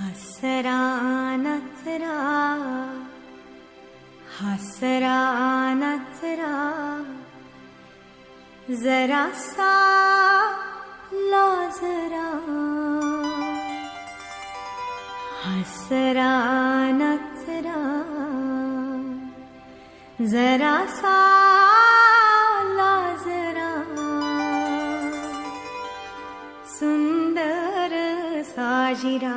हसरा नचरा हसरा नचरा जरासा लाजरा। हसरा नचरा जरासा लाजरा। सुन साजिरा।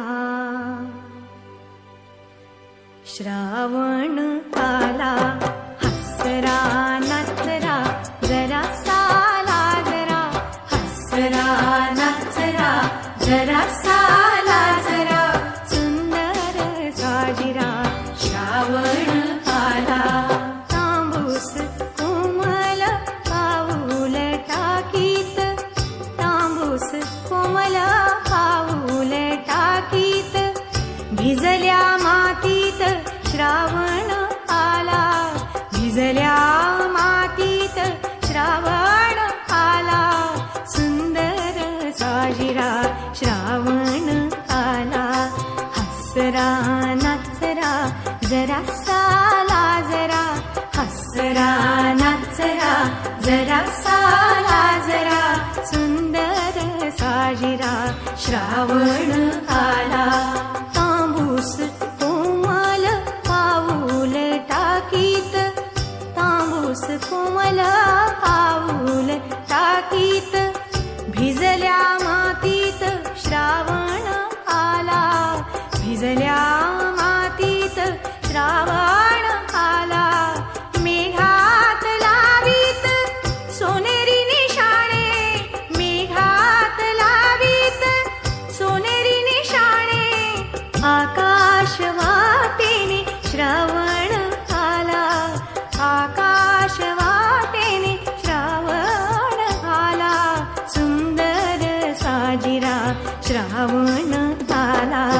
श्रावण आला हसरा नचरा जरा साला जरा। हसरा नचरा जरा साला भिजल्या मातीत श्रावण आला सुंदर साजिरा श्रावण आला. हसरा नाचरा जरा साला जरा हसरा नाचरा जरा साला जरा सुंदर साजिरा श्रावण आला. भिजल्या मातीत श्रावण आला